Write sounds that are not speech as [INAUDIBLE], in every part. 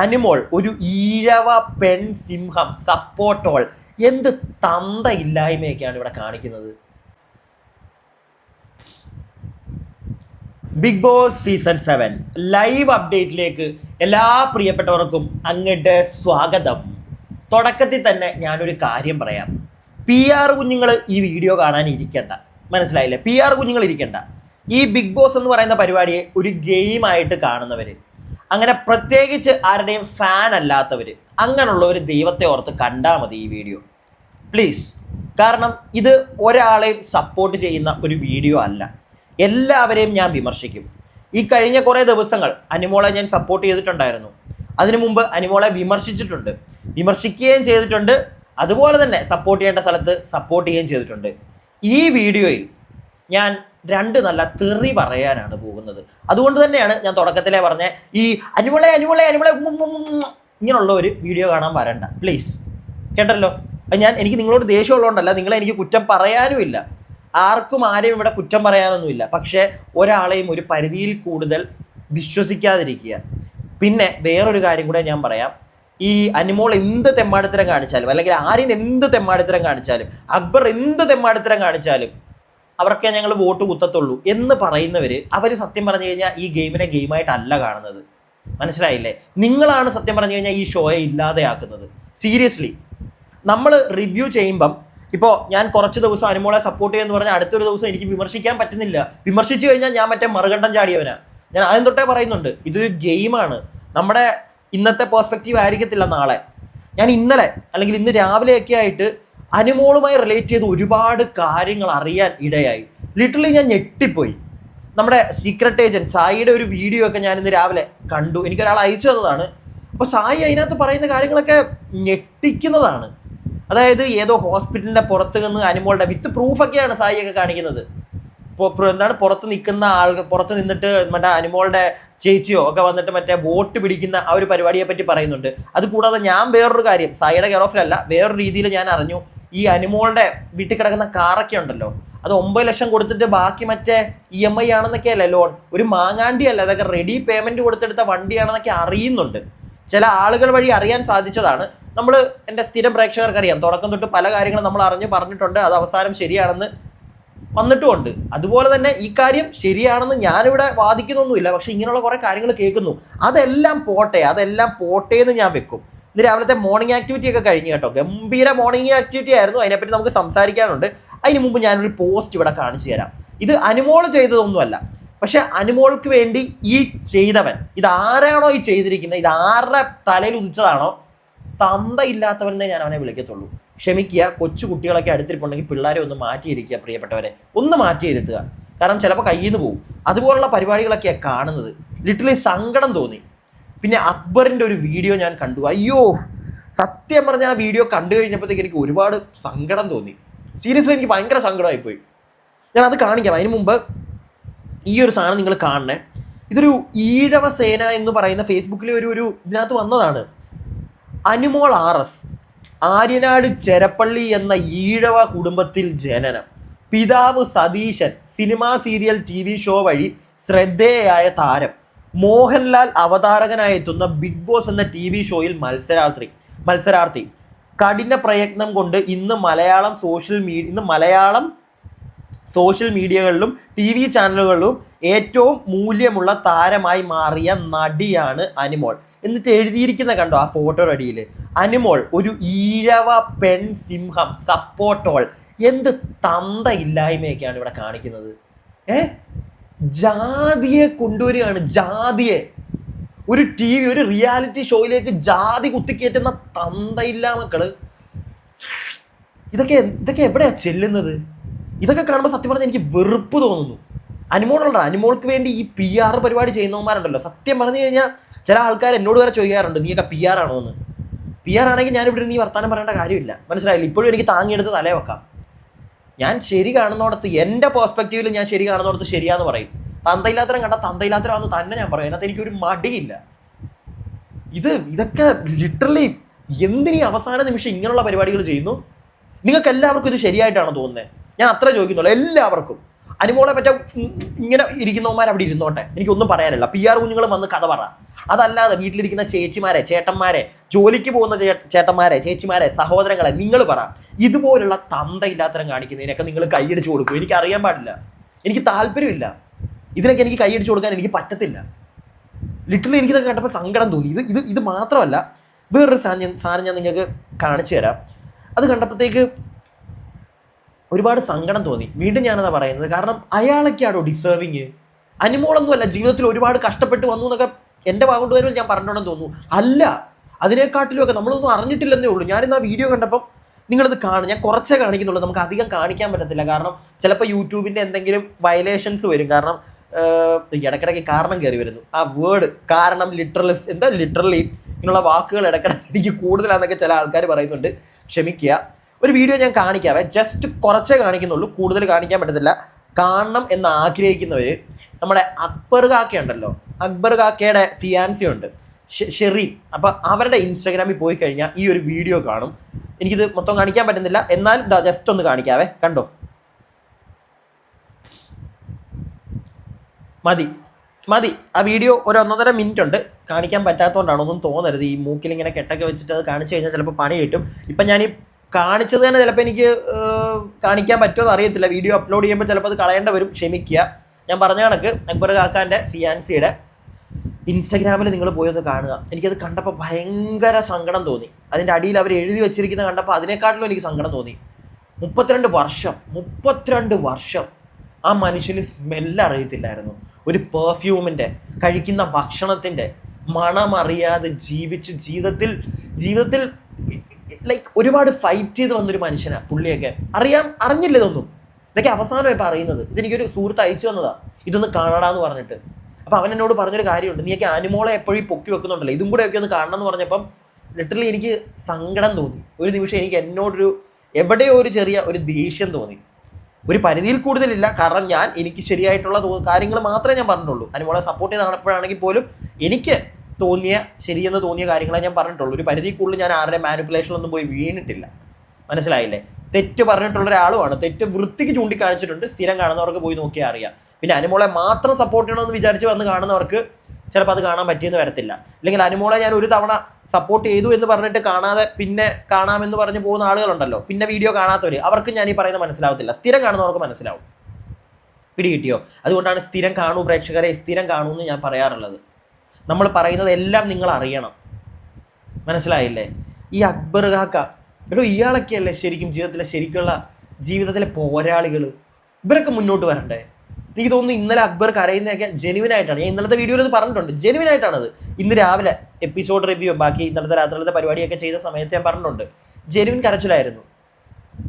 അനിമോൾ ഒരു ഈഴവ പെൺ സിംഹം സപ്പോർട്ടോൾ എന്ത് തന്ത ഇല്ലായ്മയൊക്കെയാണ് ഇവിടെ കാണിക്കുന്നത്. Bigg Boss season seven live അപ്ഡേറ്റിലേക്ക് എല്ലാ പ്രിയപ്പെട്ടവർക്കും അങ്ങോട്ട് സ്വാഗതം. തുടക്കത്തിൽ തന്നെ ഞാനൊരു കാര്യം പറയാം. പി ആർ കുഞ്ഞുങ്ങൾ ഈ വീഡിയോ കാണാൻ ഇരിക്കണ്ട. മനസ്സിലായില്ലേ? പി ആർ കുഞ്ഞുങ്ങൾ ഇരിക്കണ്ട. ഈ ബിഗ് ബോസ് എന്ന് പറയുന്ന പരിപാടിയെ ഒരു ഗെയിമായിട്ട് കാണുന്നവർ അങ്ങനെ പ്രത്യേകിച്ച് ആരുടെയും ഫാൻ അല്ലാത്തവർ അങ്ങനെയുള്ള ഒരു ദൈവത്തെ ഓർത്ത് കണ്ടാൽ മതി ഈ വീഡിയോ. പ്ലീസ് കാരണം ഇത് ഒരാളെയും സപ്പോർട്ട് ചെയ്യുന്ന ഒരു വീഡിയോ അല്ല. എല്ലാവരെയും ഞാൻ വിമർശിക്കും. ഈ കഴിഞ്ഞ കുറേ ദിവസങ്ങൾ അനിമോളെ ഞാൻ സപ്പോർട്ട് ചെയ്തിട്ടുണ്ടായിരുന്നു. അതിനു മുമ്പ് അനിമോളെ വിമർശിച്ചിട്ടുണ്ട്. വിമർശിക്കുകയും ചെയ്തിട്ടുണ്ട്. അതുപോലെ തന്നെ സപ്പോർട്ട് ചെയ്യേണ്ട സ്ഥലത്ത് സപ്പോർട്ട് ചെയ്യുകയും ചെയ്തിട്ടുണ്ട്. ഈ വീഡിയോയിൽ ഞാൻ രണ്ട് നല്ല തെറി പറയാനാണ് പോകുന്നത്. അതുകൊണ്ട് തന്നെയാണ് ഞാൻ തുടക്കത്തിലേ പറഞ്ഞ ഈ അനുമളെ അനുമളെ അനുമളെ ഇങ്ങനെയുള്ള ഒരു വീഡിയോ കാണാൻ വരണ്ട. പ്ലീസ് കേട്ടല്ലോ? ഞാൻ എനിക്ക് നിങ്ങളോട് ദേഷ്യമുള്ളതുകൊണ്ടല്ല നിങ്ങളെ എനിക്ക് കുറ്റം പറയാനുമില്ല ആർക്കും ആരെയും ഇവിടെ കുറ്റം പറയാനൊന്നുമില്ല പക്ഷേ ഒരാളെയും ഒരു പരിധിയിൽ കൂടുതൽ വിശ്വസിക്കാതിരിക്കുക. പിന്നെ വേറൊരു കാര്യം കൂടെ ഞാൻ പറയാം. ഈ അനിമോൾ എന്ത് തെമ്മാടിത്തരം കാണിച്ചാലും അല്ലെങ്കിൽ ആര്യൻ എന്ത് തെമ്മാടിത്തരം കാണിച്ചാലും അക്ബർ എന്ത് തെമ്മാടിത്തരം കാണിച്ചാലും അവർക്ക് ഞങ്ങൾ വോട്ട് കുത്തത്തുള്ളൂ എന്ന് പറയുന്നവർ അവർ സത്യം പറഞ്ഞു കഴിഞ്ഞാൽ ഈ ഗെയിമിനെ ഗെയിമായിട്ടല്ല കാണുന്നത്. മനസ്സിലായില്ലേ? നിങ്ങളാണ് സത്യം പറഞ്ഞു കഴിഞ്ഞാൽ ഈ ഷോയെ ഇല്ലാതെയാക്കുന്നത്. സീരിയസ്ലി. നമ്മൾ റിവ്യൂ ചെയ്യുമ്പം ഇപ്പോൾ ഞാൻ കുറച്ച് ദിവസം അനുമോളെ സപ്പോർട്ട് ചെയ്യുമെന്ന് പറഞ്ഞാൽ അടുത്തൊരു ദിവസം എനിക്ക് വിമർശിക്കാൻ പറ്റുന്നില്ല. വിമർശിച്ചു കഴിഞ്ഞാൽ ഞാൻ മറ്റേ മറുകണ്ഠം ചാടിയവനാ. ഞാൻ ആദ്യം തൊട്ടേ പറയുന്നുണ്ട് ഇതൊരു ഗെയിമാണ്. നമ്മുടെ ഇന്നത്തെ പെർസ്പെക്റ്റീവ് ആയിരിക്കത്തില്ല നാളെ. ഞാൻ ഇന്നലെ അല്ലെങ്കിൽ ഇന്ന് രാവിലെയൊക്കെ ആയിട്ട് അനുമോളുമായി റിലേറ്റ് ചെയ്ത് ഒരുപാട് കാര്യങ്ങൾ അറിയാൻ ഇടയായി. ലിറ്ററലി ഞാൻ ഞെട്ടിപ്പോയി. നമ്മുടെ സീക്രട്ട് ഏജന്റ് സായിയുടെ ഒരു വീഡിയോ ഒക്കെ ഞാൻ ഇന്ന് രാവിലെ കണ്ടു. എനിക്കൊരാൾ അയച്ചു തന്നതാണ്. അപ്പോൾ സായി അതിനകത്ത് പറയുന്ന കാര്യങ്ങളൊക്കെ ഞെട്ടിക്കുന്നതാണ്. അതായത് ഏതോ ഹോസ്പിറ്റലിന്റെ പുറത്ത് നിന്ന് അനുമോളുടെ വിത്ത് പ്രൂഫൊക്കെയാണ് സായിയൊക്കെ കാണിക്കുന്നത്. ഇപ്പോൾ എന്താണ് പുറത്ത് നിൽക്കുന്ന ആൾ പുറത്ത് നിന്നിട്ട് മറ്റേ അനുമോളുടെ ചേച്ചിയോ ഒക്കെ വന്നിട്ട് മറ്റേ വോട്ട് പിടിക്കുന്ന ആ ഒരു പരിപാടിയെ പറ്റി പറയുന്നുണ്ട്. അത് കൂടാതെ ഞാൻ വേറൊരു കാര്യം സായിയുടെ കെയർ ഓഫിലല്ല വേറൊരു രീതിയിൽ ഞാൻ അറിഞ്ഞു. ഈ അനുമോളുടെ വീട്ടിൽ കിടക്കുന്ന കാറൊക്കെ ഉണ്ടല്ലോ. അത് ഒമ്പത് ലക്ഷം കൊടുത്തിട്ട് ബാക്കി മറ്റേ ഇ എം ഐ ആണെന്നൊക്കെ അല്ലേ ലോൺ ഒരു മാങ്ങാണ്ടി അല്ല അതൊക്കെ റെഡി പേയ്മെന്റ് കൊടുത്തെടുത്ത വണ്ടിയാണെന്നൊക്കെ അറിയുന്നുണ്ട്. ചില ആളുകൾ വഴി അറിയാൻ സാധിച്ചതാണ്. നമ്മൾ എന്റെ സ്ഥിരം പ്രേക്ഷകർക്ക് അറിയാം തുടക്കം തൊട്ട് പല കാര്യങ്ങളും നമ്മൾ അറിഞ്ഞ് പറഞ്ഞിട്ടുണ്ട്. അത് അവസാനം ശരിയാണെന്ന് വന്നിട്ടുമുണ്ട്. അതുപോലെ തന്നെ ഈ കാര്യം ശരിയാണെന്ന് ഞാനിവിടെ വാദിക്കുന്നൊന്നുമില്ല. പക്ഷെ ഇങ്ങനെയുള്ള കുറേ കാര്യങ്ങൾ കേൾക്കുന്നു. അതെല്ലാം പോട്ടെ. അതെല്ലാം പോട്ടെ എന്ന് ഞാൻ വെക്കും. ഇന്ന് രാവിലത്തെ മോർണിംഗ് ആക്ടിവിറ്റി ഒക്കെ കഴിഞ്ഞു കേട്ടോ. ഗംഭീര മോർണിംഗ് ആക്ടിവിറ്റി ആയിരുന്നു. അതിനെപ്പറ്റി നമുക്ക് സംസാരിക്കാനുണ്ട്. അതിന് മുമ്പ് ഞാനൊരു പോസ്റ്റ് ഇവിടെ കാണിച്ചു തരാം. ഇത് അനുമോൾ ചെയ്തതൊന്നുമല്ല. പക്ഷെ അനുമോൾക്ക് വേണ്ടി ഈ ചെയ്തവൻ ഇത് ആരാണോ ഈ ചെയ്തിരിക്കുന്നത് ഇത് ആരുടെ തലയിൽ ഉദിച്ചതാണോ? തന്തയില്ലാത്തവനെ ഞാൻ അവനെ വിളിക്കത്തുള്ളൂ. ക്ഷമിക്കുക കൊച്ചു കുട്ടികളൊക്കെ അടുത്തിരിപ്പുണ്ടെങ്കിൽ പിള്ളേരെ ഒന്ന് മാറ്റിയിരിക്കുക പ്രിയപ്പെട്ടവരെ. ഒന്ന് മാറ്റിയിരുത്തുക. കാരണം ചിലപ്പോൾ കയ്യിൽ നിന്ന് പോകും അതുപോലുള്ള പരിപാടികളൊക്കെയാണ് കാണുന്നത്. ലിറ്ററലി സങ്കടം തോന്നി. പിന്നെ അക്ബറിന്റെ ഒരു വീഡിയോ ഞാൻ കണ്ടു. അയ്യോ സത്യം പറഞ്ഞാൽ ആ വീഡിയോ കണ്ടു കഴിഞ്ഞപ്പോഴത്തേക്ക് എനിക്ക് ഒരുപാട് സങ്കടം തോന്നി. സീരിയസ്ലി എനിക്ക് ഭയങ്കര സങ്കടമായിപ്പോയി. ഞാൻ അത് കാണിക്കാം. അതിന് മുമ്പ് ഈ ഒരു സാധനം നിങ്ങൾ കാണണേ. ഇതൊരു ഈഴവ സേന എന്ന് പറയുന്ന ഫേസ്ബുക്കിലെ ഒരു ഒരു ഇതിനകത്ത് വന്നതാണ്. അനുമോൾ ആർ എസ് ആര്യനാട് ചെരപ്പള്ളി എന്ന ഈഴവ കുടുംബത്തിൽ ജനനം. പിതാവ് Satheesan cinema serial T show വഴി ശ്രദ്ധേയായ താരം. മോഹൻലാൽ അവതാരകനായി എത്തുന്ന ബിഗ് ബോസ് എന്ന ടി വി ഷോയിൽ മത്സരാർത്ഥി മത്സരാർത്ഥി. കഠിന പ്രയത്നം കൊണ്ട് ഇന്ന് മലയാളം സോഷ്യൽ മീഡിയ ഇന്ന് മലയാളം സോഷ്യൽ മീഡിയകളിലും ടി വി ചാനലുകളിലും ഏറ്റവും മൂല്യമുള്ള താരമായി മാറിയ നടിയാണ് അനിമോൾ. എന്നിട്ട് എഴുതിയിരിക്കുന്ന കണ്ടോ ആ ഫോട്ടോ അടിയിൽ അനിമോൾ ഒരു ഈഴവ പെൺ സിംഹം സപ്പോർട്ടോൾ എന്ത് തന്ത ഇല്ലായ്മയൊക്കെയാണ് ഇവിടെ കാണിക്കുന്നത്? ഏ? ജാതിയെ കൊണ്ടുവരികയാണ്. ജാതിയെ. ഒരു ടി വി ഒരു റിയാലിറ്റി ഷോയിലേക്ക് ജാതി കുത്തിക്കയറ്റുന്ന തന്തയില്ല മക്കൾ. ഇതൊക്കെ ഇതൊക്കെ എവിടെയാ ചെല്ലുന്നത്? ഇതൊക്കെ കാണുമ്പോൾ സത്യം പറഞ്ഞാൽ എനിക്ക് വെറുപ്പ് തോന്നുന്നു. അനുമോളുണ്ട്? അനുമോൾക്ക് വേണ്ടി ഈ പി ആർ പരിപാടി ചെയ്യുന്നവന്മാരുണ്ടല്ലോ. സത്യം പറഞ്ഞു കഴിഞ്ഞാൽ ചില ആൾക്കാർ എന്നോട് വരെ ചോദിക്കാറുണ്ട് നീയൊക്കെ പി ആർ ആണോ എന്ന് പി ആർ ആണെങ്കിൽ ഞാനിവിടെ നീ വർത്താനം പറയേണ്ട കാര്യമില്ല. മനസ്സിലായില്ല? ഇപ്പോഴും എനിക്ക് താങ്ങിയെടുത്ത് തലേ വെക്കാം ഞാൻ ശരി കാണുന്നോടത്ത് എന്റെ പേഴ്സ്പെക്റ്റീവിൽ ഞാൻ ശരി കാണുന്നോടത്ത് ശരിയാന്ന് പറയും. തന്തയില്ലാത്തരം കണ്ട തന്തയില്ലാത്തരാന്ന് തന്നെ ഞാൻ പറയും. അതിനകത്ത് എനിക്കൊരു മടിയില്ല. ഇത് ഇതൊക്കെ ലിറ്ററലി എന്തിനീ അവസാന നിമിഷം ഇങ്ങനെയുള്ള പരിപാടികൾ ചെയ്യുന്നു? നിങ്ങൾക്ക് എല്ലാവർക്കും ഇത് ശരിയായിട്ടാണ് തോന്നുന്നത് ഞാൻ അത്ര ചോദിക്കുന്നുള്ളൂ. എല്ലാവർക്കും. അനുമോളെ പറ്റ ഇങ്ങനെ ഇരിക്കുന്നവന്മാർ അവിടെ ഇരുന്നോട്ടെ. എനിക്കൊന്നും പറയാനില്ല. പി ആർ കുഞ്ഞുങ്ങൾ വന്ന് കഥ പറ. അതല്ലാതെ വീട്ടിലിരിക്കുന്ന ചേച്ചിമാരെ ചേട്ടന്മാരെ ജോലിക്ക് പോകുന്ന ചേട്ടന്മാരെ ചേച്ചിമാരെ സഹോദരങ്ങളെ നിങ്ങൾ പറ. ഇതുപോലുള്ള തന്തയില്ലാത്തരം കാണിക്കുന്നതിനൊക്കെ നിങ്ങൾ കൈയടിച്ച് കൊടുക്കും. എനിക്ക് അറിയാൻ പാടില്ല. എനിക്ക് താല്പര്യമില്ല. ഇതിനൊക്കെ എനിക്ക് കൈയടിച്ച് കൊടുക്കാൻ എനിക്ക് പറ്റത്തില്ല. ലിറ്ററലി എനിക്കിതൊക്കെ കണ്ടപ്പോൾ സങ്കടം തോന്നി. ഇത് ഇത് ഇത് മാത്രമല്ല വേറൊരു സാധനം സാധനം ഞാൻ നിങ്ങൾക്ക് കാണിച്ചു തരാം. അത് കണ്ടപ്പോഴത്തേക്ക് ഒരുപാട് സങ്കടം തോന്നി. വീണ്ടും ഞാനതാ പറയുന്നത്. കാരണം അയാളൊക്കെയാണോ ഡിസേർവിങ് അനുമോളൊന്നും അല്ല. ജീവിതത്തിൽ ഒരുപാട് കഷ്ടപ്പെട്ട് വന്നു എന്നൊക്കെ എന്റെ ഭാഗം വരുമ്പോൾ ഞാൻ പറഞ്ഞോണ്ടെന്ന് തോന്നുന്നു. അല്ല അതിനെക്കാട്ടിലും ഒക്കെ നമ്മളൊന്നും അറിഞ്ഞിട്ടില്ലെന്നേ ഉള്ളൂ. ഞാനിന്ന് ആ വീഡിയോ കണ്ടപ്പം നിങ്ങളത് കാണും. ഞാൻ കുറച്ചേ കാണിക്കുന്നുള്ളൂ. നമുക്ക് അധികം കാണിക്കാൻ പറ്റത്തില്ല. കാരണം ചിലപ്പോൾ യൂട്യൂബിന്റെ എന്തെങ്കിലും വയലേഷൻസ് വരും. കാരണം ഇടയ്ക്കിടയ്ക്ക് കാരണം കയറി വരുന്നു. ആ വേർഡ് കാരണം ലിറ്ററലിസ് എന്താ ലിറ്ററലി ഇങ്ങനെയുള്ള വാക്കുകൾ ഇടയ്ക്കിടയ്ക്ക് എനിക്ക് കൂടുതലാണെന്നൊക്കെ ചില ആൾക്കാർ പറയുന്നുണ്ട്. ക്ഷമിക്കുക. ഒരു വീഡിയോ ഞാൻ കാണിക്കാവേ. ജസ്റ്റ് കുറച്ചേ കാണിക്കുന്നുള്ളൂ. കൂടുതൽ കാണിക്കാൻ പറ്റത്തില്ല. കാണണം എന്ന് ആഗ്രഹിക്കുന്നവർ നമ്മുടെ അക്ബർ കാക്ക ഉണ്ടല്ലോ. അക്ബർ കാക്കയുടെ ഫിയാൻസി ഉണ്ട്. ഷെറീൻ അപ്പം അവരുടെ ഇൻസ്റ്റാഗ്രാമിൽ പോയി കഴിഞ്ഞാൽ ഈ ഒരു വീഡിയോ കാണും. എനിക്കിത് മൊത്തം കാണിക്കാൻ പറ്റുന്നില്ല. എന്നാൽ ഇതാ ജസ്റ്റ് ഒന്ന് കാണിക്കാവേ. കണ്ടോ? മതി. മതി. ആ വീഡിയോ ഒരു ഒന്നൊന്നര മിനിറ്റ് ഉണ്ട്. കാണിക്കാൻ പറ്റാത്തതുകൊണ്ടാണ് ഒന്നും തോന്നരുത്. ഈ മൂക്കിൽ ഇങ്ങനെ കെട്ടൊക്കെ വെച്ചിട്ട് അത് കാണിച്ചു കഴിഞ്ഞാൽ ചിലപ്പോൾ പണി കിട്ടും. ഇപ്പം ഞാൻ ഈ കാണിച്ചത് തന്നെ ചിലപ്പോൾ എനിക്ക് കാണിക്കാൻ പറ്റുമോ അറിയത്തില്ല. വീഡിയോ അപ്ലോഡ് ചെയ്യുമ്പോൾ ചിലപ്പോൾ അത് കളയേണ്ട വരും. ക്ഷമിക്കുക. ഞാൻ പറഞ്ഞ കണക്ക് അക്ബർ കാക്കാന്റെ ഫിയാൻസിയുടെ ഇൻസ്റ്റഗ്രാമിൽ നിങ്ങൾ പോയി ഒന്ന് കാണുക. എനിക്കത് കണ്ടപ്പോൾ ഭയങ്കര സങ്കടം തോന്നി. അതിന്റെ അടിയിൽ അവർ എഴുതി വെച്ചിരിക്കുന്ന കണ്ടപ്പോൾ അതിനേക്കാട്ടിലും എനിക്ക് സങ്കടം തോന്നി. മുപ്പത്തിരണ്ട് വർഷം മുപ്പത്തിരണ്ട് വർഷം ആ മനുഷ്യന് സ്മെല്ല് അറിയത്തില്ലായിരുന്നു. ഒരു പെർഫ്യൂമിന്റെ കഴിക്കുന്ന ഭക്ഷണത്തിന്റെ മണമറിയാതെ ജീവിച്ച് ജീവിതത്തിൽ ജീവിതത്തിൽ ലൈക്ക് ഒരുപാട് ഫൈറ്റ് ചെയ്ത് വന്നൊരു മനുഷ്യനാണ് പുള്ളിയൊക്കെ. അറിയാം അറിഞ്ഞില്ല ഇതൊന്നും? ഇതൊക്കെ അവസാനം ഇപ്പോൾ അറിയുന്നത്. ഇതെനിക്കൊരു സുഹൃത്ത് അയച്ചു തന്നതാ. ഇതൊന്ന് കാണടാന്ന് പറഞ്ഞിട്ട്. അപ്പോൾ അവൻ എന്നോട് പറഞ്ഞൊരു കാര്യമുണ്ട്. നീയൊക്കെ അനുമോളെ എപ്പോഴും പൊക്കി വെക്കുന്നുണ്ടല്ലോ. ഇതും കൂടെ ഒക്കെ ഒന്ന് കാണണം എന്ന് പറഞ്ഞപ്പം ലിറ്ററലി എനിക്ക് സങ്കടം തോന്നി. ഒരു നിമിഷം എനിക്ക് എന്നോടൊരു എവിടെയോ ഒരു ചെറിയ ഒരു ദേഷ്യം തോന്നി. ഒരു പരിധിയിൽ കൂടുതലില്ല. കാരണം ഞാൻ എനിക്ക് ശരിയായിട്ടുള്ള കാര്യങ്ങൾ മാത്രമേ ഞാൻ പറഞ്ഞിട്ടുള്ളൂ. അനുമോളെ സപ്പോർട്ട് ചെയ്ത് നടപ്പോഴാണെങ്കിൽ പോലും എനിക്ക് തോന്നിയ ശരിയെന്ന് തോന്നിയ കാര്യങ്ങളെ ഞാൻ പറഞ്ഞിട്ടുള്ളൂ. ഒരു പരിധി കൂടുതൽ ഞാൻ ആരുടെ മാനിപ്പുലേഷനൊന്നും പോയി വീണിട്ടില്ല. മനസ്സിലായില്ലേ? തെറ്റ് പറഞ്ഞിട്ടുള്ള ഒരാളുമാണ്. തെറ്റ് വൃത്തിക്ക് ചൂണ്ടിക്കാണിച്ചിട്ടുണ്ട്. സ്ഥിരം കാണുന്നവർക്ക് പോയി നോക്കിയാൽ അറിയാം. പിന്നെ അനുമോളെ മാത്രം സപ്പോർട്ട് ചെയ്യണമെന്ന് വിചാരിച്ച് വന്ന് കാണുന്നവർക്ക് ചിലപ്പോൾ അത് കാണാൻ പറ്റിയെന്ന് വരത്തില്ല. അല്ലെങ്കിൽ അനുമോളെ ഞാൻ ഒരു തവണ സപ്പോർട്ട് ചെയ്തു എന്ന് പറഞ്ഞിട്ട് കാണാതെ പിന്നെ കാണാമെന്ന് പറഞ്ഞ് പോകുന്ന ആളുകളുണ്ടല്ലോ. പിന്നെ വീഡിയോ കാണാത്തവർ അവർക്ക് ഞാൻ ഈ പറയുന്നത് മനസ്സിലാവത്തില്ല. സ്ഥിരം കാണുന്നവർക്ക് മനസ്സിലാവും. പിടി കിട്ടിയോ അതുകൊണ്ടാണ് സ്ഥിരം കാണൂ പ്രേക്ഷകരെ സ്ഥിരം കാണൂ എന്ന് ഞാൻ പറയാറുള്ളത്. നമ്മൾ പറയുന്നത് എല്ലാം നിങ്ങൾ അറിയണം. മനസ്സിലായില്ലേ? ഈ അക്ബർ കാക്ക എടോ ഇയാളൊക്കെയല്ലേ ശരിക്കും ജീവിതത്തിലെ ശരിക്കുള്ള ജീവിതത്തിലെ പോരാളികൾ? ഇവരൊക്കെ മുന്നോട്ട് വരണ്ടേ? എനിക്ക് തോന്നുന്നു ഇന്നലെ അക്ബർ കരയുന്നതൊക്കെ ജെനുവിൻ ആയിട്ടാണ്. ഞാൻ ഇന്നലത്തെ വീഡിയോയിൽ ഇത് പറഞ്ഞിട്ടുണ്ട്. ജെനുവിൻ ആയിട്ടാണത്. ഇന്ന് രാവിലെ എപ്പിസോഡ് റിവ്യൂ ബാക്കി ഇന്നലത്തെ രാത്രിയിലത്തെ പരിപാടിയൊക്കെ ചെയ്ത സമയത്ത് ഞാൻ പറഞ്ഞിട്ടുണ്ട്. ജെനുവിൻ കരച്ചിലായിരുന്നു.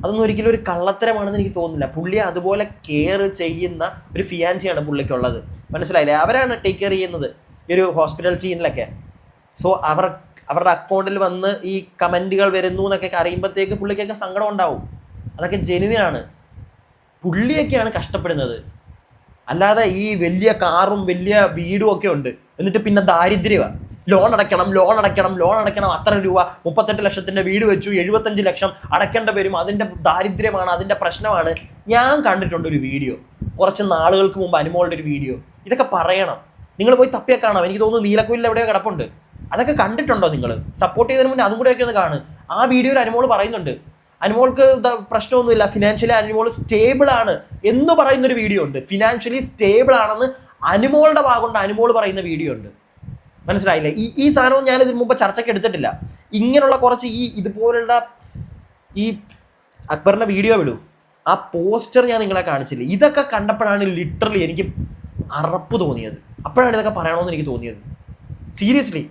അതൊന്നും ഒരിക്കലും ഒരു കള്ളത്തരമാണെന്ന് എനിക്ക് തോന്നുന്നില്ല. പുള്ളി അതുപോലെ കെയർ ചെയ്യുന്ന ഒരു ഫിയാൻസിയാണ് പുള്ളിക്കുള്ളത്. മനസ്സിലായില്ലേ? അവരാണ് ടേക്ക് കെയർ ചെയ്യുന്നത്. ഈ ഒരു ഹോസ്പിറ്റൽ സീനിലൊക്കെ സോ അവർ അവരുടെ അക്കൗണ്ടിൽ വന്ന് ഈ കമന്റുകൾ വരുന്നു എന്നൊക്കെ അറിയുമ്പോഴത്തേക്ക് പുള്ളിക്കൊക്കെ സങ്കടം ഉണ്ടാവും. അതൊക്കെ ജെനുവിനാണ് പുള്ളിയൊക്കെയാണ് കഷ്ടപ്പെടുന്നത്. അല്ലാതെ ഈ വലിയ കാറും വലിയ വീടും ഒക്കെ ഉണ്ട്. എന്നിട്ട് പിന്നെ ദാരിദ്ര്യമാണ് ലോൺ അടയ്ക്കണം ലോൺ അടയ്ക്കണം ലോൺ അടയ്ക്കണം. അത്ര രൂപ മുപ്പത്തെട്ട് ലക്ഷത്തിന്റെ വീട് വെച്ചു എഴുപത്തഞ്ച് ലക്ഷം അടയ്ക്കേണ്ട വരും. അതിന്റെ ദാരിദ്ര്യമാണ് അതിന്റെ പ്രശ്നമാണ്. ഞാൻ കണ്ടിട്ടുണ്ട് ഒരു വീഡിയോ കുറച്ച് നാളുകൾക്ക് മുമ്പ് അനുമോളുടെ ഒരു വീഡിയോ ഇതൊക്കെ പറയണം. നിങ്ങൾ പോയി തപ്പിയെ കാണാം. എനിക്ക് തോന്നുന്നു നീലക്കുയിലിൽ എവിടെയോ കിടപ്പുണ്ട്. അതൊക്കെ കണ്ടിട്ടുണ്ടോ നിങ്ങൾ? സപ്പോർട്ട് ചെയ്തതിന് മുന്നേ അതും കൂടെയൊക്കെ ഒന്ന് കാണും. ആ വീഡിയോയിൽ അനുമോൾ പറയുന്നുണ്ട്. അനുമോൾക്ക് പ്രശ്നമൊന്നുമില്ല. ഫിനാൻഷ്യലി അനുമോൾ സ്റ്റേബിൾ ആണ് എന്ന് പറയുന്ന ഒരു വീഡിയോ ഉണ്ട്. ഫിനാൻഷ്യലി സ്റ്റേബിൾ ആണെന്ന് അനുമോളുടെ ഭാഗമുണ്ട് അനുമോൾ പറയുന്ന വീഡിയോ ഉണ്ട്. മനസ്സിലായില്ലേ? ഈ ഈ സാധനവും ഞാൻ ഇതിന് മുമ്പ് ചർച്ചയ്ക്ക് എടുത്തിട്ടില്ല. ഇങ്ങനെയുള്ള കുറച്ച് ഈ ഇതുപോലുള്ള ഈ അക്ബറിന്റെ വീഡിയോ വിടൂ. ആ പോസ്റ്റർ ഞാൻ നിങ്ങളെ കാണിച്ചില്ല? ഇതൊക്കെ കണ്ടപ്പോഴാണ് ലിറ്ററലി എനിക്ക് അറപ്പ് തോന്നിയത്. അപ്പോഴാണ് ഇതൊക്കെ പറയണമെന്ന് എനിക്ക് തോന്നിയത്. സീരിയസ്ലി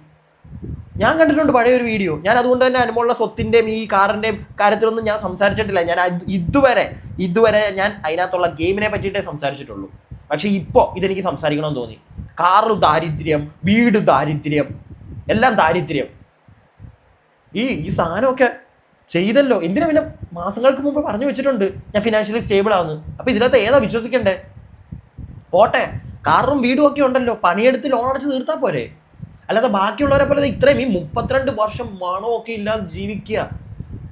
ഞാൻ കണ്ടിട്ടുണ്ട് പഴയ ഒരു വീഡിയോ ഞാൻ അതുകൊണ്ട് തന്നെ അനുമോളുടെ സ്വത്തിന്റെയും ഈ കാറിന്റെയും കാര്യത്തിലൊന്നും ഞാൻ സംസാരിച്ചിട്ടില്ല. ഞാൻ ഇതുവരെ ഇതുവരെ ഞാൻ അതിനകത്തുള്ള ഗെയിമിനെ പറ്റിയിട്ടേ സംസാരിച്ചിട്ടുള്ളൂ. പക്ഷേ ഇപ്പോൾ ഇതെനിക്ക് സംസാരിക്കണമെന്ന് തോന്നി. കാറ് ദാരിദ്ര്യം വീട് ദാരിദ്ര്യം എല്ലാം ദാരിദ്ര്യം. ഈ ഈ സാധനമൊക്കെ ചെയ്തല്ലോ. എന്തിനാ പിന്നെ മാസങ്ങൾക്ക് മുമ്പ് പറഞ്ഞു വെച്ചിട്ടുണ്ട്? ഞാൻ ഫിനാൻഷ്യലി സ്റ്റേബിൾ ആവുന്നു. അപ്പോൾ ഇതിനകത്ത് ഏതാ വിശ്വസിക്കണ്ടേ? പോട്ടെ. കാറും വീടും ഒക്കെ ഉണ്ടല്ലോ. പണിയെടുത്ത് ലോൺ അടച്ച് തീർത്താൽ പോരെ. അല്ലാതെ ബാക്കിയുള്ളവരെ പോലെ ഇത്രയും ഈ മുപ്പത്തിരണ്ട് വർഷം മണമൊക്കെ ഇല്ലാതെ ജീവിക്കുക.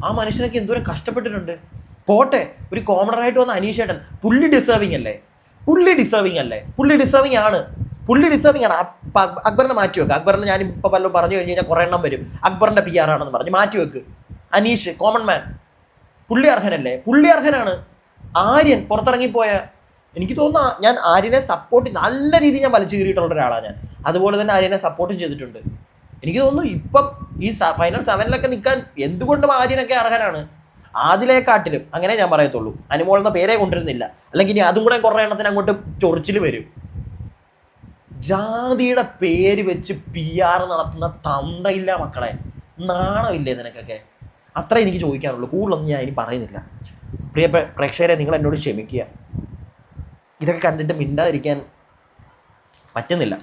ആ മനുഷ്യനൊക്കെ എന്തോരം കഷ്ടപ്പെട്ടിട്ടുണ്ട്. പോട്ടെ ഒരു കോമണറായിട്ട് വന്ന അനീഷേട്ടൻ. പുള്ളി ഡിസേർവിങ് അല്ലേ? പുള്ളി ഡിസേർവിങ് അല്ലേ? പുള്ളി ഡിസേർവിങ് ആണ്. പുള്ളി ഡിസേർവിങ് ആണ്. അക്ബറിനെ മാറ്റി വെക്കുക അക്ബറിനെ ഞാൻ ഇപ്പോൾ വല്ലതും പറഞ്ഞു കഴിഞ്ഞ് കഴിഞ്ഞാൽ കുറേ എണ്ണം വരും. അക്ബറിന്റെ പി ആർ ആണെന്ന് പറഞ്ഞ്. മാറ്റി വെക്ക്. അനീഷ് കോമൺ മാൻ പുള്ളി അർഹനല്ലേ? പുള്ളി അർഹനാണ്. ആര്യൻ പുറത്തിറങ്ങിപ്പോയ എനിക്ക് തോന്നുന്നു ഞാൻ ആര്യനെ സപ്പോർട്ട് നല്ല രീതിയിൽ ഞാൻ വലിച്ചു കീറിയിട്ടുള്ള ഒരാളാണ് ഞാൻ. അതുപോലെ തന്നെ ആര്യനെ സപ്പോർട്ടും ചെയ്തിട്ടുണ്ട്. എനിക്ക് തോന്നുന്നു ഇപ്പം ഈ ഫൈനൽ സെവനിലൊക്കെ നിൽക്കാൻ എന്തുകൊണ്ടും ആര്യനൊക്കെ അർഹനാണ്? ആദിലേക്കാട്ടിലും അങ്ങനെ ഞാൻ പറയത്തുള്ളൂ. അനുമോൾ എന്ന പേരെ കൊണ്ടിരുന്നില്ല അല്ലെങ്കിൽ ഇനി അതും കൂടെ കുറേ എണ്ണത്തിന് അങ്ങോട്ട് ചൊറിച്ചിൽ വരും. ജാതിയുടെ പേര് വെച്ച് പി ആർ നടത്തുന്ന തന്തയില്ല മക്കളെ. നാണമില്ലേ നിനക്കൊക്കെ? അത്ര എനിക്ക് ചോദിക്കാനുള്ളൂ. കൂടുതലൊന്നും ഞാൻ ഇനി പറയുന്നില്ല. പ്രിയ പ്രേ- പ്രേക്ഷകരെ നിങ്ങൾ എന്നോട് ക്ഷമിക്കുക. ഇതൊക്കെ കണ്ടിട്ട് മിണ്ടാതിരിക്കാൻ പറ്റുന്നില്ല.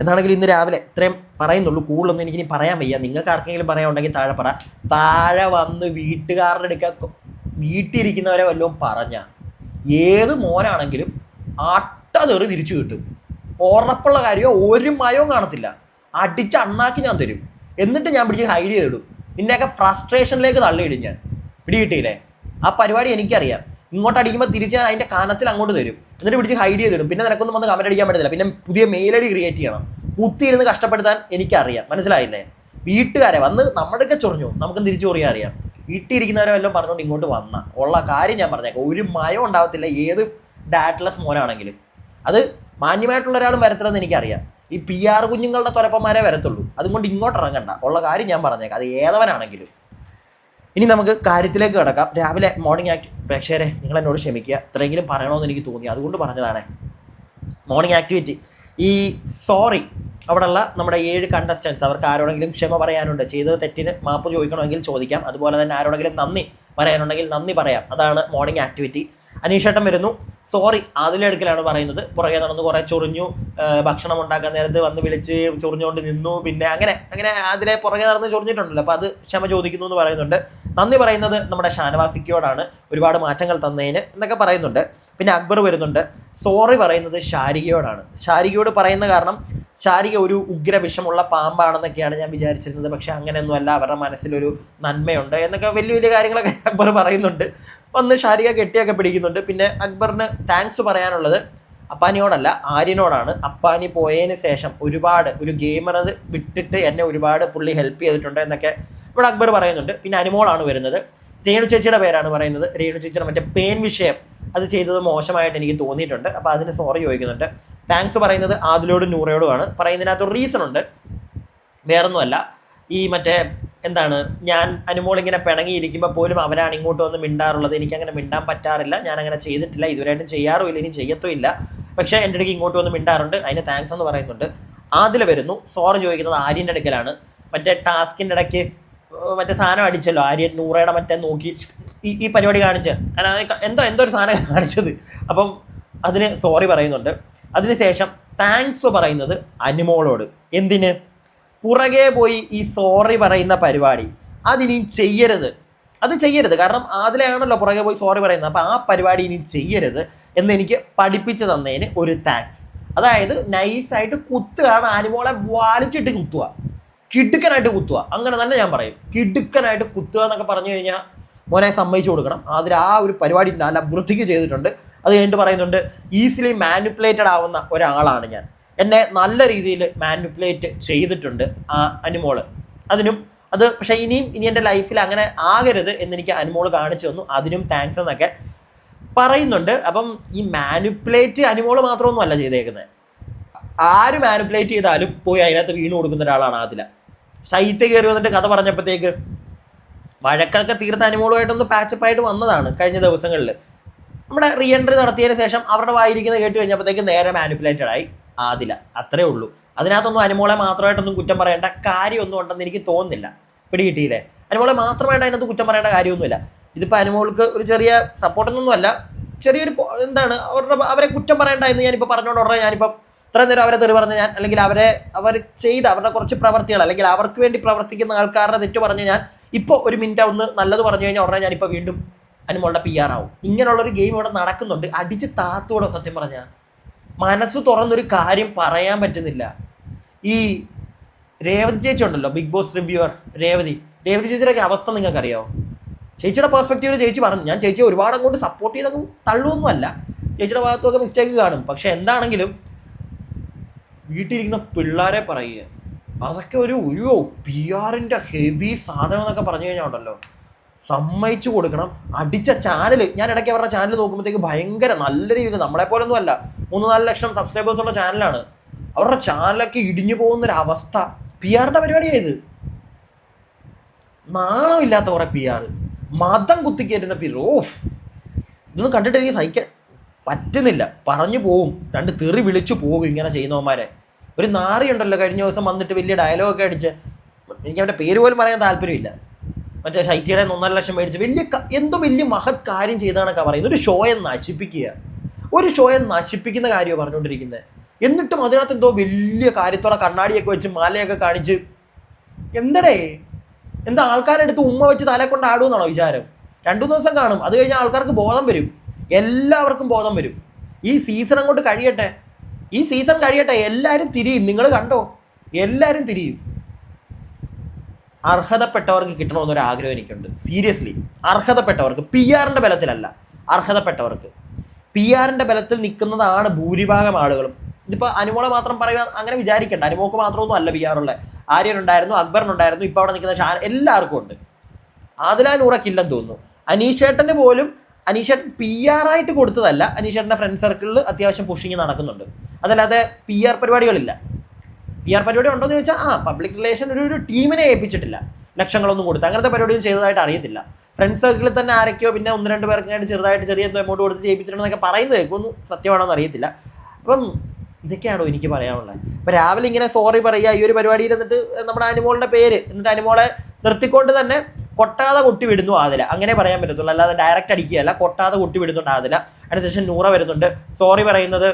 എന്താണെങ്കിലും ഇന്ന് രാവിലെ ഇത്രയും പറയുന്നുള്ളൂ. കൂടുതലൊന്നും എനിക്ക് ഇനി പറയാൻ വയ്യ. നിങ്ങൾക്ക് ആർക്കെങ്കിലും പറയാനുണ്ടെങ്കിൽ താഴെ പറ. താഴെ വന്ന് വീട്ടുകാരുടെ അടുക്ക വീട്ടിലിരിക്കുന്നവരെ വല്ലതും പറഞ്ഞ ഏത് മോനാണെങ്കിലും അട്ടതെറി തിരിച്ചു കിട്ടും. ഉറപ്പുള്ള കാര്യമോ ഒരു മയവും കാണത്തില്ല. അടിച്ച് അണ്ണാക്കി ഞാൻ തരും. എന്നിട്ട് ഞാൻ പിടിച്ച് ഹൈഡ് ചെയ്തിടും. നിന്നെയൊക്കെ ഫ്രസ്ട്രേഷനിലേക്ക് തള്ളിയിടും ഞാൻ. പിടികിട്ടിയില്ലേ? ആ പരിപാടി എനിക്കറിയാം. ഇങ്ങോട്ട് അടിക്കുമ്പോൾ തിരിച്ച് അതിന്റെ കാനത്തിൽ അങ്ങോട്ട് തരും. എന്നിട്ട് പിടിച്ച് ഹൈഡ് ചെയ്തിടും പിന്നെ നിനക്കൊന്നും വന്ന് കമന്റ് അടിക്കാൻ പറ്റില്ല പിന്നെ പുതിയ മെയിൽ ഐ ഡി ക്രിയേറ്റ് ചെയ്യണം. കുത്തിയിരുന്ന് കഷ്ടപ്പെടുത്താൻ എനിക്കറിയാം. മനസ്സിലായില്ലേ? വീട്ടുകാരെ വന്ന് നമ്മുടെയൊക്കെ ചൊറിഞ്ഞു. നമുക്ക് തിരിച്ചു ചൊറിയാൻ അറിയാം. വീട്ടിലിരിക്കുന്നവരെ എല്ലാം പറഞ്ഞുകൊണ്ട് ഇങ്ങോട്ട് വന്ന. ഉള്ള കാര്യം ഞാൻ പറഞ്ഞേക്കാം. ഒരു മയം ഉണ്ടാവത്തില്ല. ഏത് ഡാറ്റ്ലെസ് മോനാണെങ്കിലും. അത് മാന്യമായിട്ടുള്ള ഒരാളും വരത്തില്ലെന്ന് എനിക്കറിയാം. ഈ പി ആർ കുഞ്ഞുങ്ങളുടെ തുരപ്പന്മാരെ വരത്തുള്ളൂ. അതുകൊണ്ട് ഇങ്ങോട്ട് ഇറങ്ങണ്ട. ഉള്ള കാര്യം ഞാൻ പറഞ്ഞേക്കാം. അത് ഏതവനാണെങ്കിലും. ഇനി നമുക്ക് കാര്യത്തിലേക്ക് കിടക്കാം. രാവിലെ മോർണിംഗ് ആക്ട് പ്രേക്ഷകരെ നിങ്ങൾ എന്നോട് ക്ഷമിക്കുക. ഇത്രയെങ്കിലും പറയണമെന്ന് എനിക്ക് തോന്നി. അതുകൊണ്ട് പറഞ്ഞതാണ്. മോർണിംഗ് ആക്ടിവിറ്റി ഈ സോറി അവിടെയുള്ള നമ്മുടെ ഏഴ് കണ്ടസ്റ്റൻസ് അവർക്ക് ആരോടെങ്കിലും ക്ഷമ പറയാനുണ്ട്. ചെയ്തത് തെറ്റിന് മാപ്പ് ചോദിക്കണമെങ്കിൽ ചോദിക്കാം. അതുപോലെ തന്നെ ആരോടെങ്കിലും നന്ദി പറയാനുണ്ടെങ്കിൽ നന്ദി പറയാം. അതാണ് മോർണിംഗ് ആക്ടിവിറ്റി അനീഷേട്ടൻ വരുന്നു. സോറി അതിലെടുക്കലാണ് പറയുന്നത്. പുറകെ നടന്ന് കുറേ ചൊറിഞ്ഞു. ഭക്ഷണം ഉണ്ടാക്കാൻ നേരത്തെ വന്ന് വിളിച്ച് ചൊറിഞ്ഞുകൊണ്ട് നിന്നു. പിന്നെ അങ്ങനെ അങ്ങനെ അതിലെ പുറകെ നടന്ന് ചൊറിഞ്ഞിട്ടുണ്ടല്ലോ. അപ്പോൾ അത് ക്ഷമ ചോദിക്കുന്നു എന്ന് പറയുന്നുണ്ട്. നന്ദി പറയുന്നത് നമ്മുടെ ഷാനവാസിക്കയോടാണ് ഒരുപാട് മാറ്റങ്ങൾ തന്നതിന് എന്നൊക്കെ പറയുന്നുണ്ട്. പിന്നെ അക്ബർ വരുന്നുണ്ട്. സോറി പറയുന്നത് ശാരികയോടാണ്. ശാരികയോട് പറയുന്ന കാരണം ശാരിക ഒരു ഉഗ്ര വിഷമുള്ള പാമ്പാണെന്നൊക്കെയാണ് ഞാൻ വിചാരിച്ചിരുന്നത്. പക്ഷെ അങ്ങനെയൊന്നുമല്ല അവരുടെ മനസ്സിലൊരു നന്മയുണ്ട് എന്നൊക്കെ വലിയ വലിയ കാര്യങ്ങളൊക്കെ [LAUGHS] അക്ബർ പറയുന്നുണ്ട്. വന്ന് ശാരിക കെട്ടിയൊക്കെ പിടിക്കുന്നുണ്ട്. പിന്നെ അക്ബറിന് താങ്ക്സ് പറയാനുള്ളത് അപ്പാനിയോടല്ല ആര്യനോടാണ്. അപ്പാനി പോയതിന് ശേഷം ഒരുപാട് ഒരു ഗെയിമർ വിട്ടിട്ട് എന്നെ ഒരുപാട് പുള്ളി ഹെൽപ്പ് ചെയ്തിട്ടുണ്ട് എന്നൊക്കെ ഇവിടെ അക്ബർ പറയുന്നുണ്ട്. പിന്നെ അനുമോളാണ് വരുന്നത്. രേണു ചേച്ചിയുടെ പേരാണ് പറയുന്നത്. രേണു ചേച്ചിയുടെ മറ്റേ പെയിൻ വിഷയം. അത് ചെയ്തത് മോശമായിട്ട് എനിക്ക് തോന്നിയിട്ടുണ്ട്. അപ്പോൾ അതിന് സോറി ചോദിക്കുന്നുണ്ട്. താങ്ക്സ് പറയുന്നത് ആദിലോടും നൂറയോടുമാണ്. പറയുന്നതിനകത്ത് റീസൺ ഉണ്ട്. വേറൊന്നുമല്ല. ഈ മറ്റേ എന്താണ് ഞാൻ അനുമോൾ ഇങ്ങനെ പിണങ്ങിയിരിക്കുമ്പോൾ പോലും അവരാണ് ഇങ്ങോട്ട് വന്ന് മിണ്ടാറുള്ളത്. എനിക്കങ്ങനെ മിണ്ടാൻ പറ്റാറില്ല. ഞാൻ അങ്ങനെ ചെയ്തിട്ടില്ല. ഇതുവരെയായിട്ടും ചെയ്യാറുമില്ല ഇനി ചെയ്യത്തുമില്ല. പക്ഷേ എന്റെ ഇടയ്ക്ക് ഇങ്ങോട്ട് വന്ന് മിണ്ടാറുണ്ട്. അതിന് താങ്ക്സ് എന്ന് പറയുന്നുണ്ട്. ആദിൽ വരുന്നു. സോറി ചോദിക്കുന്നത് ആര്യന്റെ അടുക്കലാണ്. മറ്റേ ടാസ്കിന്റെ ഇടയ്ക്ക് മറ്റേ സാധനം അടിച്ചല്ലോ? ആര്യൻ നൂറയുടെ മറ്റേ നോക്കി ഈ ഈ പരിപാടി കാണിച്ച്. എന്തോ എന്തോ ഒരു സാധനം [LAUGHS] കാണിച്ചത്. അപ്പം അതിന് സോറി പറയുന്നുണ്ട്. അതിനുശേഷം താങ്ക്സ് പറയുന്നത് അനുമോളോട്. എന്തിന്? പുറകെ പോയി ഈ സോറി പറയുന്ന പരിപാടി. അതിനി ചെയ്യരുത്. അത് ചെയ്യരുത്. കാരണം അതിലാണല്ലോ പുറകെ പോയി സോറി പറയുന്നത്. അപ്പോൾ ആ പരിപാടി ഇനി ചെയ്യരുത് എന്ന് എനിക്ക് പഠിപ്പിച്ചു തന്നതിന് ഒരു താങ്ക്സ് അതായത് നൈസായിട്ട് കുത്തുകയാണ് അനുമോളെ വാലിച്ചിട്ട് കുത്തുക. കിടുക്കനായിട്ട് കുത്തുക. അങ്ങനെ തന്നെ ഞാൻ പറയും. കിടുക്കനായിട്ട് കുത്തുക എന്നൊക്കെ പറഞ്ഞു കഴിഞ്ഞാൽ മോനെ സമ്മതിച്ചു കൊടുക്കണം. അതിൽ ആ ഒരു പരിപാടി നല്ല വൃത്തിക്ക് ചെയ്തിട്ടുണ്ട്. അത് കഴിഞ്ഞിട്ട് പറയുന്നുണ്ട് ഈസിലി മാനിപ്പുലേറ്റഡ് ആവുന്ന ഒരാളാണ് ഞാൻ. എന്നെ നല്ല രീതിയിൽ മാനിപ്പുലേറ്റ് ചെയ്തിട്ടുണ്ട് ആ അനുമോൾ. അതിനും അത് പക്ഷേ ഇനിയും ഇനി എന്റെ ലൈഫിൽ അങ്ങനെ ആകരുത് എന്നെനിക്ക് അനുമോൾ കാണിച്ചു തന്നു. അതിനും താങ്ക്സ് എന്നൊക്കെ പറയുന്നുണ്ട്. അപ്പം ഈ മാനിപ്പുലേറ്റ് അനുമോൾ മാത്രമൊന്നും അല്ല ചെയ്തേക്കുന്നത്. ആര് മാനിപ്പുലേറ്റ് ചെയ്താലും പോയി അതിനകത്ത് വീണ് കൊടുക്കുന്ന ഒരാളാണ് ആദില. ശൈത്യ കയറി വന്നിട്ട് കഥ പറഞ്ഞപ്പോഴത്തേക്ക് വഴക്കൊക്കെ തീർത്ത അനുമോളുമായിട്ടൊന്ന് പാച്ചപ്പായിട്ട് വന്നതാണ് കഴിഞ്ഞ ദിവസങ്ങളിൽ. നമ്മുടെ റീ എൻട്രി നടത്തിയതിന് ശേഷം അവരുടെ വായിരിക്കുന്നത് കേട്ട് കഴിഞ്ഞപ്പോഴത്തേക്ക് നേരെ മാനിപ്പുലേറ്റഡ് ആയി. ആദില അത്രേ ഉള്ളൂ. അതിനകത്തൊന്നും അനുമോളെ മാത്രമായിട്ടൊന്നും കുറ്റം പറയേണ്ട കാര്യമൊന്നും ഉണ്ടെന്ന് എനിക്ക് തോന്നുന്നില്ല. പിടികിട്ടിയില്ലേ? അനുമോളെ മാത്രമായിട്ട് അതിനകത്ത് കുറ്റം പറയേണ്ട കാര്യമൊന്നുമില്ല. ഇതിപ്പോൾ അനുമോൾക്ക് ഒരു ചെറിയ സപ്പോർട്ടൊന്നും അല്ല ചെറിയൊരു എന്താണ്? അവരുടെ അവരെ കുറ്റം പറയേണ്ട എന്ന് ഞാനിപ്പോൾ പറഞ്ഞുകൊണ്ട് ഉടനെ ഞാനിപ്പം ഇത്രയും നേരം അവരെ തെറി പറഞ്ഞ് ഞാൻ അല്ലെങ്കിൽ അവരെ അവർ ചെയ്ത അവരുടെ കുറച്ച് പ്രവർത്തികൾ അല്ലെങ്കിൽ അവർക്ക് വേണ്ടി പ്രവർത്തിക്കുന്ന ആൾക്കാരുടെ തെറ്റ് പറഞ്ഞ് ഞാൻ ഇപ്പോൾ ഒരു മിനിറ്റ് ഒന്ന് നല്ലത് പറഞ്ഞു കഴിഞ്ഞാൽ ഉടനെ ഞാനിപ്പോൾ വീണ്ടും അനുമോളുടെ പി ആർ ആവും. ഇങ്ങനെയുള്ളൊരു ഗെയിം ഇവിടെ നടക്കുന്നുണ്ട്. അടിച്ച് താത്തോടെ സത്യം പറഞ്ഞാൽ മനസ്സ് തുറന്നൊരു കാര്യം പറയാൻ പറ്റുന്നില്ല. ഈ രേവതി ചേച്ചി ഉണ്ടല്ലോ Bigg Boss reviewer Revathi. Revathi ചേച്ചിയുടെ അവസ്ഥ നിങ്ങൾക്കറിയാമോ ചേച്ചിയുടെ പെർസ്പെക്റ്റീവിൽ ചേച്ചി പറഞ്ഞു. ഞാൻ ചേച്ചിയെ ഒരുപാട് അങ്ങോട്ട് സപ്പോർട്ട് ചെയ്തങ്ങ് തള്ളുമൊന്നുമല്ല ചേച്ചിയുടെ ഭാഗത്തൊക്കെ മിസ്റ്റേക്ക് കാണും. പക്ഷേ എന്താണെങ്കിലും വീട്ടിലിരിക്കുന്ന പിള്ളേരെ പറയുക. അതൊക്കെ ഒരു ഒരു പി ആറിന്റെ ഹെവി സാധനം എന്നൊക്കെ പറഞ്ഞു കഴിഞ്ഞാൽ ഉണ്ടല്ലോ. സമ്മതിച്ചു കൊടുക്കണം. അടിച്ച ചാനൽ ഞാൻ ഇടയ്ക്ക് അവരുടെ ചാനൽ നോക്കുമ്പോഴത്തേക്ക് ഭയങ്കര നല്ല രീതിയിൽ നമ്മളെ പോലൊന്നും അല്ല മൂന്ന് നാല് ലക്ഷം സബ്സ്ക്രൈബേഴ്സ് ഉള്ള ചാനലാണ് അവരുടെ ചാനലൊക്കെ ഇടിഞ്ഞു പോകുന്ന ഒരു അവസ്ഥ പി ആറിന്റെ പരിപാടിയായത് നാണമില്ലാത്ത കുറെ പി ആർ മതം കുത്തിക്കയറ്റുന്ന പി ഓഫ് ഇതൊന്നും കണ്ടിട്ട് എനിക്ക് സഹിക്കാൻ പറ്റുന്നില്ല. പറഞ്ഞു പോവും. രണ്ട് തെറി വിളിച്ചു പോകും ഇങ്ങനെ ചെയ്യുന്നവന്മാരെ. ഒരു നാറിയുണ്ടല്ലോ കഴിഞ്ഞ ദിവസം വന്നിട്ട് വലിയ ഡയലോഗൊക്കെ അടിച്ച്. എനിക്ക് അവന്റെ പേര് പോലും പറയാൻ താല്പര്യമില്ല. മറ്റേ ശൈത്യയുടെ ഒന്നര ലക്ഷം മേടിച്ച് വലിയ എന്തോ വലിയ മഹത് കാര്യം ചെയ്താണൊക്കെ പറയുന്നത്. ഒരു ഷോയെ നശിപ്പിക്കുക. ഒരു ഷോയെ നശിപ്പിക്കുന്ന കാര്യമാണ് പറഞ്ഞുകൊണ്ടിരിക്കുന്നത്. എന്നിട്ടും അതിനകത്ത് എന്തോ വലിയ കാര്യത്തോടെ കണ്ണാടിയൊക്കെ വെച്ച് മാലയൊക്കെ കാണിച്ച്. എന്തടേ? എന്താ ആൾക്കാരെടുത്ത് ഉമ്മ വെച്ച് തല വിചാരം? രണ്ടു ദിവസം കാണും. അത് കഴിഞ്ഞാൽ ആൾക്കാർക്ക് ബോധം വരും. എല്ലാവർക്കും ബോധം വരും. ഈ സീസൺ അങ്ങോട്ട് കഴിയട്ടെ. ഈ സീസൺ കഴിയട്ടെ. എല്ലാവരും തിരിയും. നിങ്ങൾ കണ്ടോ? എല്ലാവരും തിരിയും. അർഹതപ്പെട്ടവർക്ക് കിട്ടണമെന്നൊരു ആഗ്രഹം എനിക്കുണ്ട്. സീരിയസ്ലി അർഹതപ്പെട്ടവർക്ക്. പി ആറിന്റെ ബലത്തിലല്ല. അർഹതപ്പെട്ടവർക്ക്. പി ആറിന്റെ ബലത്തിൽ നിൽക്കുന്നതാണ് ഭൂരിഭാഗം ആളുകളും. ഇതിപ്പോൾ അനുമോളെ മാത്രം പറയുക അങ്ങനെ വിചാരിക്കണ്ട. അനുമോക്ക് മാത്രമൊന്നും അല്ല പി ആറുള്ള ആര്യനുണ്ടായിരുന്നു അക്ബറിനുണ്ടായിരുന്നു ഇപ്പോൾ അവിടെ നിൽക്കുന്ന ഷാൻ എല്ലാവർക്കും ഉണ്ട്. ആദിലാ നൂറക്കില്ലെന്ന് തോന്നുന്നു. അനീഷേട്ടന് പോലും അനീഷേട്ടൻ പി ആർ ആയിട്ട് കൊടുത്തതല്ല. അനീഷേട്ടന്റെ ഫ്രണ്ട് സർക്കിളിൽ അത്യാവശ്യം പുഷിങ് നടക്കുന്നുണ്ട്. അതല്ലാതെ പി ആർ പരിപാടികളില്ല. പി ആർ പരിപാടി ഉണ്ടോ എന്ന് ചോദിച്ചാൽ ആ പബ്ലിക് റിലേഷൻ ഒരു ഒരു ടീമിനെ ഏൽപ്പിച്ചിട്ടില്ല. ലക്ഷങ്ങളൊന്നും കൊടുത്ത്. അങ്ങനത്തെ പരിപാടിയും ചെയ്തതായിട്ട് അറിയത്തില്ല. ഫ്രണ്ട് സർക്കിളിൽ തന്നെ ആരൊക്കെയോ പിന്നെ ഒന്ന് രണ്ട് പേർക്കായിട്ട് ചെറുതായിട്ട് ചെറിയ എന്തോ എമൗണ്ട് കൊടുത്ത് ചെയ്യിപ്പിച്ചിട്ടുണ്ടെന്നൊക്കെ പറയുന്നത് കേൾക്കുമെന്ന് സത്യമാണോ എന്ന് അറിയത്തില്ല. അപ്പം ഇതൊക്കെയാണോ എനിക്ക് പറയാനുള്ളത്? ഇപ്പം രാവിലെ ഇങ്ങനെ സോറി പറയുക ഈ ഒരു പരിപാടിയിൽ എന്നിട്ട് നമ്മുടെ അനുമോളുടെ പേര് എന്നിട്ട് അനുമോളെ നിർത്തിക്കൊണ്ട് തന്നെ കൊട്ടാതെ കൊട്ടി വിടുന്നു ആതില അങ്ങനെ പറയാൻ പറ്റത്തുള്ളൂ. അല്ലാതെ ഡയറക്റ്റ് അടിക്കുകയല്ല. കൊട്ടാതെ കൊട്ടി വിടുന്നുണ്ട് ആതില അതിനുശേഷം നൂറ വരുന്നുണ്ട്. സോറി പറയുന്നത്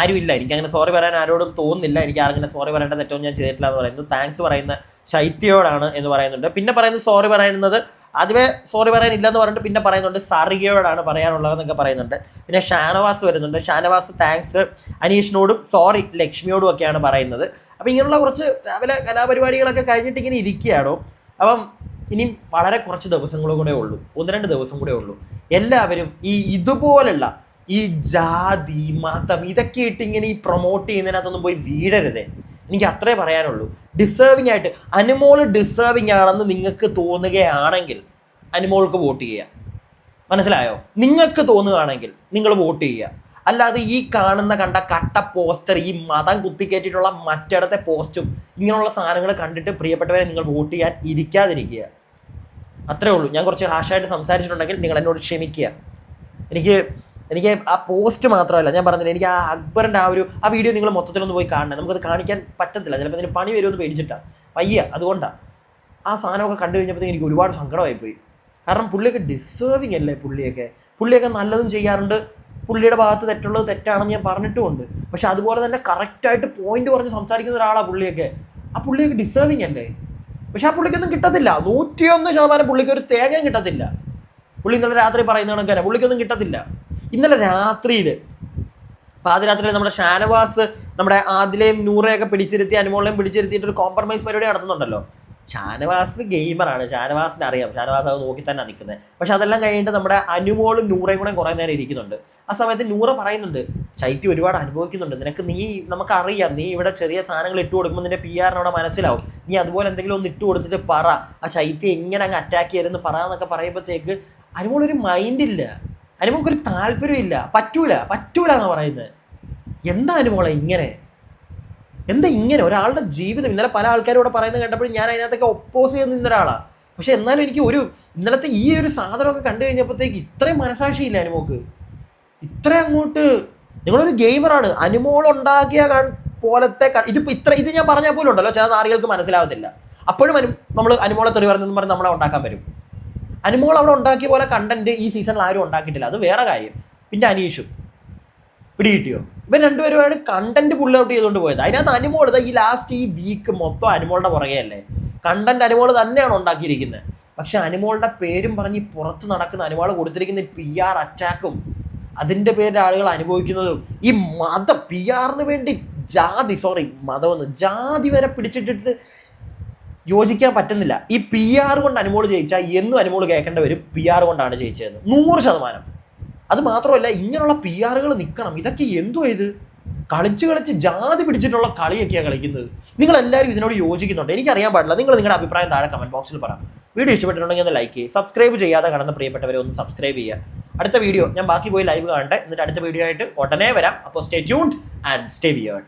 ആരുമില്ല എനിക്ക് അങ്ങനെ സോറി പറയാൻ ആരോടും തോന്നുന്നില്ല. എനിക്ക് ആരെങ്കിലും സോറി പറയേണ്ട തെറ്റൊന്നും ഞാൻ ചെയ്തിട്ടില്ല എന്ന് പറയുന്നു. താങ്ക്സ് പറയുന്ന ശൈത്യയോടാണ് എന്ന് പറയുന്നുണ്ട്. പിന്നെ പറയുന്നത് സോറി പറയുന്നത് ആദ്യമേ സോറി പറയാനില്ല എന്ന് പറഞ്ഞിട്ട് പിന്നെ പറയുന്നുണ്ട് സാറികയോടാണ് പറയാനുള്ളതെന്നൊക്കെ പറയുന്നുണ്ട്. പിന്നെ ഷാനവാസ് വരുന്നുണ്ട്. ഷാനവാസ് താങ്ക്സ് അനീഷിനോടും സോറി ലക്ഷ്മിയോടും ഒക്കെയാണ് പറയുന്നത്. അപ്പം ഇങ്ങനെയുള്ള കുറച്ച് രാവിലെ കലാപരിപാടികളൊക്കെ കഴിഞ്ഞിട്ട് ഇങ്ങനെ ഇരിക്കുകയാണോ. അപ്പം ഇനിയും വളരെ കുറച്ച് ദിവസങ്ങൾ കൂടെ ഉള്ളൂ. ഒന്ന് രണ്ട് ദിവസം കൂടെ ഉള്ളൂ. എല്ലാവരും ഈ ഇതുപോലുള്ള ഈ ജാതി മതം ഇതൊക്കെ ഇട്ട് ഇങ്ങനെ ഈ പ്രൊമോട്ട് ചെയ്യുന്നതിനകത്തൊന്നും പോയി വീഴരുതേ. എനിക്ക് അത്രേ പറയാനുള്ളൂ. ഡിസേർവിംഗ് ആയിട്ട് അനുമോൾ ഡിസേർവിംഗ് ആണെന്ന് നിങ്ങൾക്ക് തോന്നുകയാണെങ്കിൽ അനുമോൾക്ക് വോട്ട് ചെയ്യുക. മനസ്സിലായോ? നിങ്ങൾക്ക് തോന്നുകയാണെങ്കിൽ നിങ്ങൾ വോട്ട് ചെയ്യുക. അല്ലാതെ ഈ കാണുന്ന കണ്ട കട്ട പോസ്റ്റർ ഈ മതം കുത്തിക്കയറ്റിയിട്ടുള്ള മറ്റിടത്തെ പോസ്റ്റും ഇങ്ങനെയുള്ള സാധനങ്ങൾ കണ്ടിട്ട് പ്രിയപ്പെട്ടവരെ നിങ്ങൾ വോട്ട് ചെയ്യാൻ ഇരിക്കാതിരിക്കുക. അത്രേ ഉള്ളൂ. ഞാൻ കുറച്ച് ഹാഷായിട്ട് സംസാരിച്ചിട്ടുണ്ടെങ്കിൽ നിങ്ങൾ എന്നോട് ക്ഷമിക്കുക. എനിക്ക് എനിക്ക് ആ പോസ്റ്റ് മാത്രമല്ല ഞാൻ പറഞ്ഞില്ല എനിക്ക് ആ അക്ബറിന്റെ ആ ഒരു ആ വീഡിയോ നിങ്ങൾ മൊത്തത്തിലൊന്ന് പോയി കാണണം. നമുക്കത് കാണിക്കാൻ പറ്റത്തില്ല. ചിലപ്പോൾ ഇതിന് പണി വരുമെന്ന് പേടിച്ചിട്ടാണ് വയ്യ അതുകൊണ്ടാണ് ആ സാധനമൊക്കെ കണ്ടു കഴിഞ്ഞപ്പോൾ എനിക്ക് ഒരുപാട് സങ്കടമായി പോയി കാരണം പുള്ളിയൊക്കെ ഡിസേർവിങ് അല്ലേ പുള്ളിയൊക്കെ? പുള്ളിയൊക്കെ നല്ലതും ചെയ്യാറുണ്ട്. പുള്ളിയുടെ ഭാഗത്ത് തെറ്റുള്ളത് തെറ്റാണെന്ന് ഞാൻ പറഞ്ഞിട്ടുമുണ്ട്. പക്ഷെ അതുപോലെ തന്നെ കറക്റ്റായിട്ട് പോയിന്റ് പറഞ്ഞ് സംസാരിക്കുന്ന ഒരാളാണ് പുള്ളിയൊക്കെ. ആ പുള്ളിയൊക്കെ ഡിസേർവിങ് അല്ലേ? പക്ഷെ ആ പുള്ളിക്കൊന്നും കിട്ടത്തില്ല. നൂറ്റിയൊന്ന് ശതമാനം പുള്ളിക്ക് ഒരു തേങ്ങയും കിട്ടത്തില്ല. പുള്ളി ഇന്നലെ രാത്രി പറയുന്ന കണക്കാണ് പുള്ളിക്കൊന്നും കിട്ടത്തില്ല. ഇന്നലെ രാത്രിയിൽ പാതിരാത്രിയിൽ നമ്മുടെ ഷാനവാസ് നമ്മുടെ ആദിലെയും നൂറയൊക്കെ പിടിച്ചിരുത്തി അനുമോളെയും പിടിച്ചിരുത്തിയിട്ട് ഒരു കോംപ്രമൈസ് പരിപാടി നടത്തുന്നുണ്ടല്ലോ. ഷാനവാസ് ഗെയിമറാണ്. ഷാനവാസിന് അറിയാം. ഷാനവാസ് അത് നോക്കി തന്നെ നിൽക്കുന്നത്. പക്ഷെ അതെല്ലാം കഴിഞ്ഞിട്ട് നമ്മുടെ അനുമോളും നൂറയും കൂടെ കുറേ നേരം ഇരിക്കുന്നുണ്ട്. ആ സമയത്ത് നൂറ പറയുന്നുണ്ട് ശൈത്യം ഒരുപാട് അനുഭവിക്കുന്നുണ്ട്. നിനക്ക് നീ നമുക്കറിയാം. നീ ഇവിടെ ചെറിയ സാധനങ്ങൾ ഇട്ട് കൊടുക്കുമ്പോൾ നിന്റെ പി ആറിനോടെ മനസ്സിലാവും. നീ അതുപോലെ എന്തെങ്കിലും ഒന്ന് ഇട്ട് കൊടുത്തിട്ട് പറ. ആ ശൈത്യം എങ്ങനെ അങ്ങ് അറ്റാക്ക് ചെയ്തെന്ന് പറ എന്നൊക്കെ പറയുമ്പോഴത്തേക്ക് അനുമോൾ ഒരു ഇല്ല. അനുമോൾക്ക് ഒരു താല്പര്യമില്ല പറ്റൂല. പറ്റൂല എന്ന് പറയുന്നത്. എന്താ അനുമോളെ ഇങ്ങനെ? എന്താ ഇങ്ങനെ? ഒരാളുടെ ജീവിതം ഇന്നലെ പല ആൾക്കാരോട് പറയുന്നത് കേട്ടപ്പോഴും ഞാൻ അതിനകത്തൊക്കെ ഒപ്പോസ് ചെയ്ത് നിന്ന ഒരാളാണ് പക്ഷെ എന്നാലും എനിക്ക് ഒരു ഇന്നലത്തെ ഈ ഒരു സാധനമൊക്കെ കണ്ടു കഴിഞ്ഞപ്പോഴത്തേക്ക് ഇത്രയും മനസാക്ഷിയില്ല അനുമോക്ക്. ഇത്ര അങ്ങോട്ട് നിങ്ങളൊരു ഗെയിമറാണ്. അനുമോൾ ഉണ്ടാക്കിയ പോലത്തെ ഇതിപ്പോൾ ഇതിപ്പോ ഇത്ര ഇത് ഞാൻ പറഞ്ഞാൽ പോലും ഉണ്ടല്ലോ. ചില നാറികൾക്ക് മനസ്സിലാവത്തില്ല. അപ്പോഴും അനു നമ്മൾ അനുമോളെ തെറി പറഞ്ഞെന്ന് പറഞ്ഞ് നമ്മളെ ഉണ്ടാക്കാൻ വരും. അനുമോൾ അവിടെ ഉണ്ടാക്കിയ പോലെ കണ്ടന്റ് ഈ സീസണിൽ ആരും ഉണ്ടാക്കിയിട്ടില്ല. അത് വേറെ കാര്യം. പിന്നെ അനീഷും. പിടികിട്ടിയോ ഇവർ രണ്ടുപേരുമായിട്ട് കണ്ടന്റ് പുള്ളി ഔട്ട് ചെയ്തുകൊണ്ട് പോയത്. അതിനകത്ത് അനുമോൾ ഈ ലാസ്റ്റ് ഈ വീക്ക് മൊത്തം അനുമോളുടെ പുറകെ അല്ലേ കണ്ടന്റ് അനുമോൾ തന്നെയാണ് ഉണ്ടാക്കിയിരിക്കുന്നത്. പക്ഷെ അനുമോളുടെ പേരും പറഞ്ഞ് പുറത്ത് നടക്കുന്ന അനുമോൾ കൊടുത്തിരിക്കുന്ന പി ആർ അറ്റാക്കും അതിന്റെ പേരിൽ ആളുകൾ അനുഭവിക്കുന്നതും ഈ മതം പി ആറിന് വേണ്ടി ജാതി സോറി മതമെന്ന് ജാതി വരെ പിടിച്ചിട്ടിട്ട് യോജിക്കാൻ പറ്റുന്നില്ല. ഈ പി ആർ കൊണ്ട് അനുമോൾ ജയിച്ചാൽ എന്നും അനുമോൾ കേൾക്കേണ്ട വരും. പി ആർ കൊണ്ടാണ് ജയിച്ചതെന്ന്. നൂറ് ശതമാനം. അത് മാത്രമല്ല ഇങ്ങനെയുള്ള പി ആറുകൾ നിൽക്കണം ഇതൊക്കെ എന്തോ ഇത്? കളിച്ച് കളിച്ച് ജാതി പിടിച്ചിട്ടുള്ള കളിയൊക്കെയാണ് കളിക്കുന്നത്. നിങ്ങൾ എല്ലാവരും ഇതിനോട് യോജിക്കുന്നുണ്ട്. എനിക്കറിയാൻ പാടില്ല. നിങ്ങൾ നിങ്ങളുടെ അഭിപ്രായം താഴെ കമന്റ് ബോക്സിൽ പറ. വീഡിയോ ഇഷ്ടപ്പെട്ടിട്ടുണ്ടെങ്കിൽ ഒന്ന് ലൈക്ക് ചെയ്യുക. സബ്സ്ക്രൈബ് ചെയ്യാതെ കടന്ന് പ്രിയപ്പെട്ടവരെ ഒന്ന് സബ്സ്ക്രൈബ് ചെയ്യുക. അടുത്ത വീഡിയോ ഞാൻ ബാക്കി പോയി ലൈവ് കാണട്ടെ. എന്നിട്ട് അടുത്ത വീഡിയോ ആയിട്ട് ഉടനെ വരാം. അപ്പോൾ stay tuned and stay weird